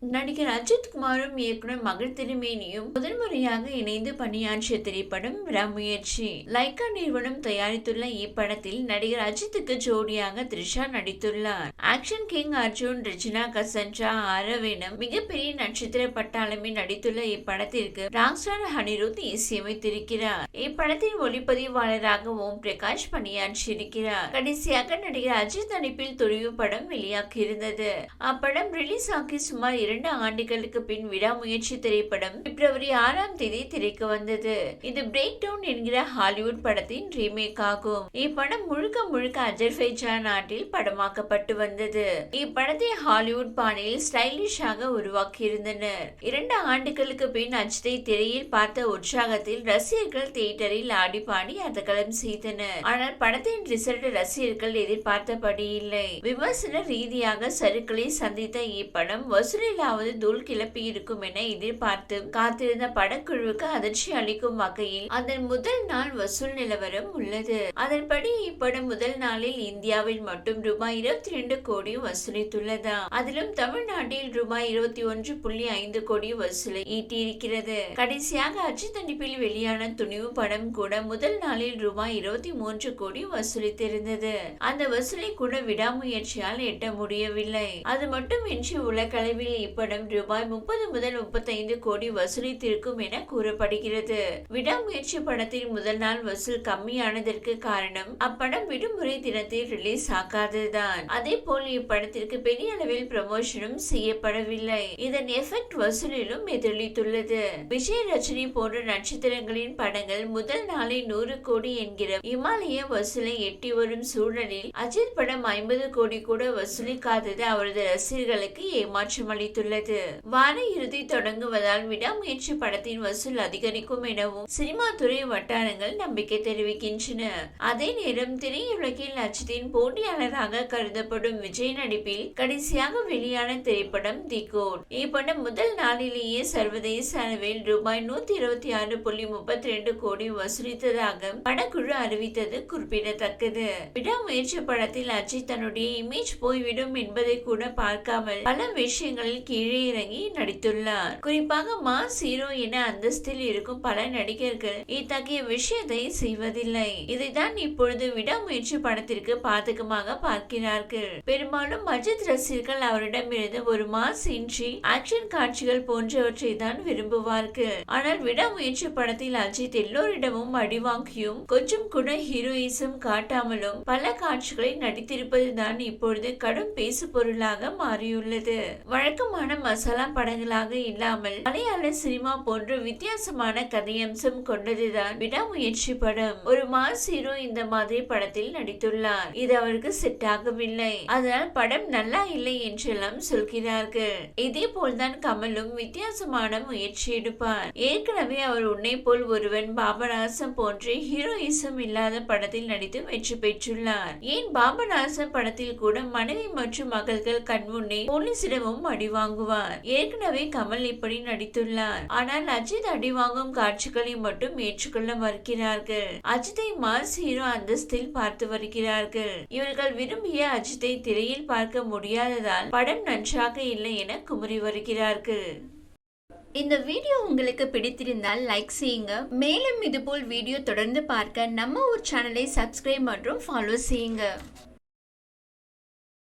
நடிகர் அஜித் குமாரும் இயக்குனர் மகள் திருமேனியும் முதன்முறையாக இணைந்து பணியாற்றிய திரைப்படம் விடாமுயற்சி லைக்கா நிறுவனம் தயாரித்துள்ள இப்படத்தில் நடிகர் அஜித்துக்கு ஜோடியாக த்ரிஷா நடித்துள்ளார். ஆக்ஷன் கிங் அர்ஜுன் ரிஜினா கசன்ட்ரா அரவேனம் மிகப்பெரிய நட்சத்திர பட்டாளமே நடித்துள்ள இப்படத்திற்கு ராக்ஸ்டார் ஹனிருத் இசையமைத்திருக்கிறார். இப்படத்தின் ஒளிப்பதிவாளராக ஓம் பிரகாஷ் பணியாற்றியிருக்கிறார். கடைசியாக நடிகர் அஜித் நடிப்பில் துணிவு படம் வெளியாகியிருந்தது. அப்படம் ரிலீஸ் ஆகி சுமார் இரண்டு ஆண்டுகளுக்கு பின் விடாமுயற்சி திரைப்படம் பிப்ரவரி ஆறாம் தேதி திரைக்கு வந்தது. இது பிரேக் டவுன் என்கிற ஹாலிவுட் படத்தின் ரீமேக் ஆகும். இப்படம் முழுக்க முழுக்க அஜர்பைஜான் நாட்டில் படமாக்கப்பட்டு வந்தது. இப்படத்தை ஹாலிவுட் பாணியில் ஸ்டைலிஷாக உருவாக்கி இருந்தனர் இரண்டு ஆண்டுகளுக்கு பின் அஜித்தை திரையில் பார்த்த உற்சாகத்தில் ரசிகர்கள் தியேட்டரில் ஆடி பாடி அதகலம் செய்தனர். ஆனால் படத்தின் ரிசல்ட் ரசிகர்கள் எதிர்பார்த்தபடி இல்லை. விமர்சன ரீதியாக சருக்களை சந்தித்த இப்படம் வசூலில் எப்படியாவது தூள் கிளப்பி இருக்கும் என எதிர்பார்த்து காத்திருந்த படக்குழுவுக்கு அதிர்ச்சி அளிக்கும் வகையில் அதன் முதல் நாள் வசூல் நிலவரம் உள்ளது. அதன்படி இப்படம் முதல் நாளில் இந்தியாவில் மட்டும் ரூபாய் இருபத்தி ரெண்டு கோடி வசூலித்துள்ளதா. அதிலும் தமிழ்நாட்டில் ரூபாய் இருபத்தி ஒன்று புள்ளி ஐந்து கோடி வசூலை ஈட்டியிருக்கிறது. கடைசியாக அஜித் நடிப்பில் வெளியான துணிவு படம் கூட முதல் நாளில் ரூபாய் இருபத்தி மூன்று கோடி வசூலித்திருந்தது. அந்த வசூலை கூட விடாமுயற்சியால் எட்ட முடியவில்லை. அது மட்டுமின்றி உலகளவில் இப்படம் ரூபாய் முப்பது முதல் முப்பத்தைந்து கோடி வசூலித்திருக்கும் என கூறப்படுகிறது. விடாமுயற்சி படத்தின் முதல் நாள் வசூல் கம்மியானதற்கு காரணம் அப்படம் விடுமுறை தினத்தில் ரிலீஸ் ஆகாததுதான். அதே போல் இப்படத்திற்கு பெரிய அளவில் ப்ரமோஷனும் செய்யப்படவில்லை. இதன் எஃபெக்ட் வசூலிலும் எதிரொலித்துள்ளது. விஜய் ரஜினி போன்ற நட்சத்திரங்களின் படங்கள் முதல் நாளை நூறு கோடி என்கிற இமாலய வசூலை எட்டி வரும் சூழலில் அஜித் படம் ஐம்பது கோடி கூட வசூலிக்காதது அவரது ரசிகர்களுக்கு ஏமாற்றம் அளித்து அளித்துள்ளது வார இறுதி தொடங்குவதால் விடாமுயற்சி படத்தின் வசூல் அதிகரிக்கும் எனவும் சினிமா துறை வட்டாரங்கள் நம்பிக்கை தெரிவிக்கின்றன. அதே நேரம் திரையுலகில் அஜித்தின் போட்டியாளராக கருதப்படும் விஜய் நடிப்பில் கடைசியாக வெளியான திரைப்படம் தி கோட். இப்படம் முதல் நாளிலேயே சர்வதேச அளவில் ரூபாய் நூத்தி இருபத்தி ஆறு புள்ளி முப்பத்தி ரெண்டு கோடி வசூலித்ததாக படக்குழு அறிவித்தது குறிப்பிடத்தக்கது. விடாமுயற்சி படத்தில் அஜித் தன்னுடைய இமேஜ் போய்விடும் என்பதை கூட பார்க்காமல் பல விஷயங்களில் கீழே இறங்கி நடித்துள்ளார். குறிப்பாக மாஸ் ஹீரோ என அந்தஸ்தில் இருக்கும் பல நடிகர்கள் இத்தகைய விஷயத்தை செய்வதில்லை. இதைதான் இப்பொழுது விடாமுயற்சி படத்திற்கு பாதகமாக பார்க்கிறார்கள். பெரும்பாலும் அஜித் ரசிகர்கள் அவரிடமிருந்து ஒரு மாஸ் இன்றி ஆக்ஷன் காட்சிகள் போன்றவற்றை தான் விரும்புவார்கள். ஆனால் விடாமுயற்சி படத்தில் அஜித் எல்லோரிடமும் அடிவாங்கியும் கொஞ்சம் கூட ஹீரோயிசம் காட்டாமலும் பல காட்சிகளை நடித்திருப்பதுதான் இப்பொழுது கடும் பேசு பொருளாக மாறியுள்ளது வழக்கமான மசாலா படங்களாக இல்லாமல் மலையாள சினிமா போன்ற வித்தியாசமான கதையம்சம் கொண்டதுதான் விடாமுயற்சி படம். ஒரு மாஸ் ஹீரோ இந்த மாதிரி படத்தில் நடித்துள்ளார். இது அவருக்கு செட் ஆகவில்லை. அதனால் படம் நல்லா இல்லை என்றெல்லாம் சொல்கிறார்கள். இதே போல்தான் கமலும் வித்தியாசமான முயற்சி எடுப்பார். ஏற்கனவே அவர் உன்னை போல் ஒருவன் பாபநாசம் போன்ற ஹீரோயிசம் இல்லாத படத்தில் நடித்து வெற்றி பெற்றுள்ளார். ஏன் பாபநாசம் படத்தில் கூட மனைவி மற்றும் மகள்கள் கண்முன்னே போலீசிடமும் அடிவார் வாங்குவார். ஏற்கனவே கமல் இப்படி நடித்துள்ளார். ஆனால் அஜித் அடி வாங்கும் காட்சிகளை மட்டும் ஏற்றுக்கொள்ள மறுக்கிறார்கள். அஜித்தை மாஸ் ஹீரோ அந்தஸ்தில் பார்த்து வருகிறார்கள். இவர்கள் விரும்பிய அஜித்தை திரையில் பார்க்க முடியாததால் படம் நன்றாக இல்லை என குமுறி வருகிறார்கள். இந்த வீடியோ உங்களுக்கு பிடித்திருந்தால் லைக் செய்யுங்க. மேலும் இதுபோல் வீடியோ தொடர்ந்து பார்க்க நம்ம ஒரு சேனலை சப்ஸ்கிரைப் மற்றும் ஃபாலோ செய்யுங்க.